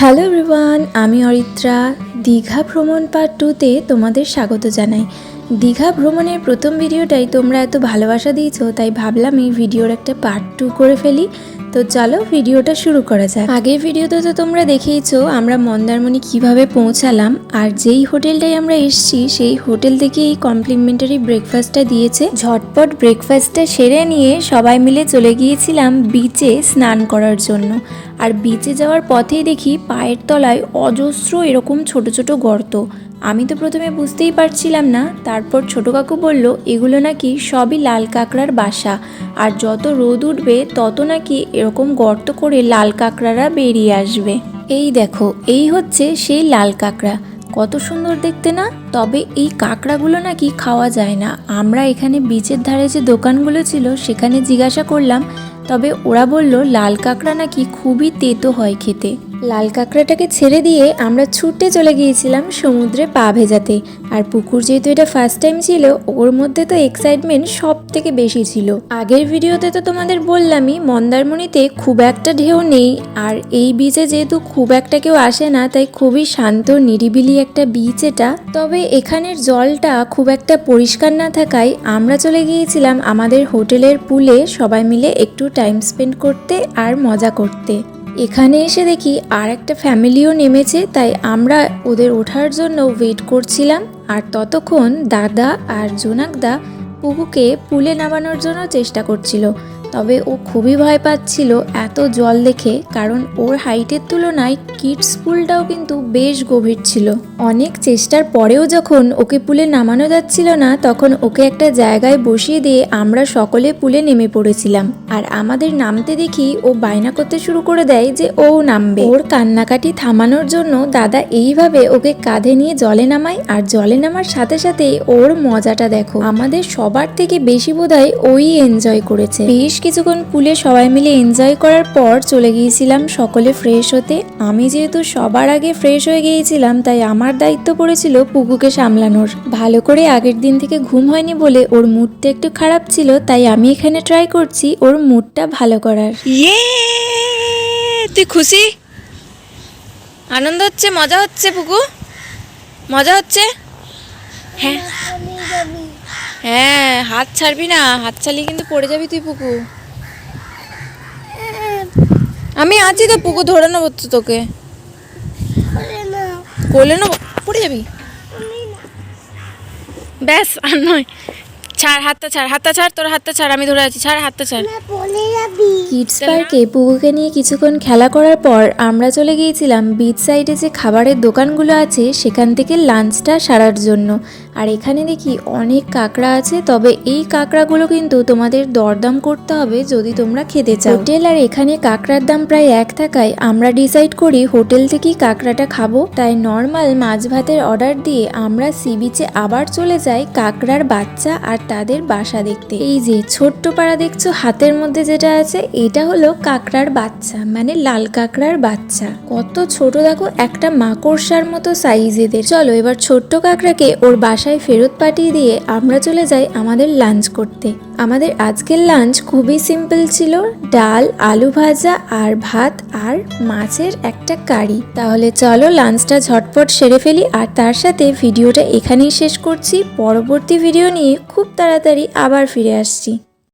Hello Rivan আমি অরিত্রা। দীঘা ভ্রমণ part টুতে তোমাদের স্বাগত জানাই। দীঘা ভ্রমণের প্রথম ভিডিওটাই তোমরা এত ভালোবাসা দিয়েছ, তাই ভাবলাম এই ভিডিওর একটা পার্ট টু করে ফেলি। তো চলো ভিডিওটা শুরু করা যাক। আগের ভিডিওতে তো তোমরা দেখেইছো, আমরা মন্দারমণি কীভাবে পৌঁছালাম আর যেই হোটেলটায় আমরা এসেছি, সেই হোটেল থেকে এই কমপ্লিমেন্টারি ব্রেকফাস্টটা দিয়েছে। ঝটপট ব্রেকফাস্টটা সেরে নিয়ে সবাই মিলে চলে গিয়েছিলাম বিচে স্নান করার জন্য। আর বিচে যাওয়ার পথেই দেখি পায়ের তলায় অজস্র এরকম ছোট ছোট গর্ত। আমি তো প্রথমে বুঝতেই পারছিলাম না, তারপর ছোট কাকু বলল, এগুলো নাকি সবই লাল কাঁকড়ার বাসা। আর যত রোদ উঠবে, তত নাকি এরকম গর্ত করে লাল কাঁকড়ারা বেরিয়ে আসবে। এই দেখো, এই হচ্ছে সেই লাল কাঁকড়া। কত সুন্দর দেখতে না? তবে এই কাঁকড়াগুলো নাকি খাওয়া যায় না। আমরা এখানে বিচের ধারে যে দোকানগুলো ছিল, সেখানে জিজ্ঞাসা করলাম তবে ওরা বলল, লাল কাঁকড়া নাকি খুবই তেতো হয় খেতে। লাল কাঁকড়াটাকে ছেড়ে দিয়ে আমরা ছুটে চলে গিয়েছিলাম সমুদ্রে পা ভেজাতে। আর পুকুর যেহেতু এটা ফার্স্ট টাইম ছিল, ওর মধ্যে তো এক্সাইটমেন্ট সব থেকে বেশি ছিল। আগের ভিডিওতে তো তোমাদের বললামই, মন্দারমণিতে খুব একটা ঢেউ নেই। আর এই বিচে যেহেতু খুব একটা কেউ আসে না, তাই খুবই শান্ত, নিরিবিলি একটা বিচ এটা। তবে এখানের জলটা খুব একটা পরিষ্কার না থাকায় আমরা চলে গিয়েছিলাম আমাদের হোটেলের পুলে। সবাই মিলে একটু টাইম স্পেন্ড করতে আর মজা করতে। এখানে এসে দেখি আর একটা ফ্যামিলিও নেমেছে, তাই আমরা ওদের ওঠার জন্য ওয়েট করছিলাম। আর ততক্ষণ দাদা আর জোনাকদা পুকুকে পুলে নামানোর জন্য চেষ্টা করছিল। তবে ও খুবই ভয় পাচ্ছিল এত জল দেখে, কারণ ওর হাইটের তুলনায় কিডস পুলটাও কিন্তু বেশ গভীর ছিল। অনেক চেষ্টার পরেও যখন ওকে পুলে নামানো যাচ্ছিল না, তখন ওকে একটা জায়গায় বসিয়ে দিয়ে আমরা সকলে পুলে নেমে পড়েছিলাম। আর আমাদের নামতে দেখি ও বায়না করতে শুরু করে দেয় যে ও নামবে। ওর কান্নাকাটি থামানোর জন্য দাদা এইভাবে ওকে কাঁধে নিয়ে জলে নামায়, আর জলে নামার সাথে সাথে ওর মজাটা দেখো। আমাদের সবার থেকে বেশি বোধহয় ওই এনজয় করেছে। বেশ কিছুক্ষণ পুলে সবাই মিলে এনজয় করার পর চলে গিয়েছিলাম সকলে ফ্রেশ হতে। আমি যেহেতু সবার আগে ফ্রেশ হয়ে গিয়েছিলাম তাই আমার দায়িত্ব পড়েছিল পুকুকে সামলানোর। ভালো করে আগের দিন থেকে ঘুম হয়নি বলে ওর মুডটা একটু খারাপ ছিল তাই আমি এখানে ট্রাই করছি ওর মুডটা ভালো করার। ইয়ে! তুই খুশি? আনন্দ হচ্ছে? মজা হচ্ছে পুকু? মজা হচ্ছে? হ্যাঁ। হ্যাঁ হাত ছাড়বি না, হাত ছাড়লে কিন্তু পড়ে যাবি তুই পুকু। আমি আছি তো পুকু, ধরে নেব তো তোকে। কোলে নেব, পড়ে যাবি? ব্যাস, আর নয়। ছাড়, হাতটা ছাড় হাতটা ছাড়, তোর হাতটা ছাড়, আমি ধরে আছি, ছাড়, হাতটা ছাড়। কিডস পার্কে পুকুকে নিয়ে কিছুক্ষণ খেলা করার পর আমরা চলে গিয়েছিলাম বিচ সাইডে যে খাবারের দোকানগুলো আছে, সেখান থেকে লাঞ্চটা সারার জন্য। আর এখানে দেখি অনেক কাঁকড়া আছে, তবে এই কাঁকড়াগুলো কিন্তু তোমাদের দরদাম করতে হবে যদি তোমরা খেতে চাও। হোটেল আর এখানে কাঁকড়ার দাম প্রায় এক থাকায় আমরা ডিসাইড করি হোটেল থেকেই কাঁকড়াটা খাব। তাই নর্মাল মাছ ভাতের অর্ডার দিয়ে আমরা সি বিচে আবার চলে যাই কাঁকড়ার বাচ্চা আর তাদের বাসা দেখতে। এই যে ছোট্ট পাড়া দেখছ, হাতের মধ্যে যেটা আছে, এটা হলো কাঁকড়ার বাচ্চা মানে লাল কাঁকড়ার বাচ্চা। কত ছোট দেখো, একটা মাকড়সার মতো সাইজ এদের। চলো এবার ছোট্ট কাঁকড়াকে ওর বাসায় ফেরত পাঠিয়ে দিয়ে আমরা চলে যাই আমাদের লাঞ্চ করতে। আমাদের আজকের লাঞ্চ খুবই সিম্পল ছিল, ডাল, আলু ভাজা আর ভাত আর মাছের একটা কারি। তাহলে চলো লাঞ্চটা ঝটপট সেরে ফেলি আর তার সাথে ভিডিওটা এখানেই শেষ করছি। পরবর্তী ভিডিও নিয়ে খুব তাড়াতাড়ি আবার ফিরে আসছি।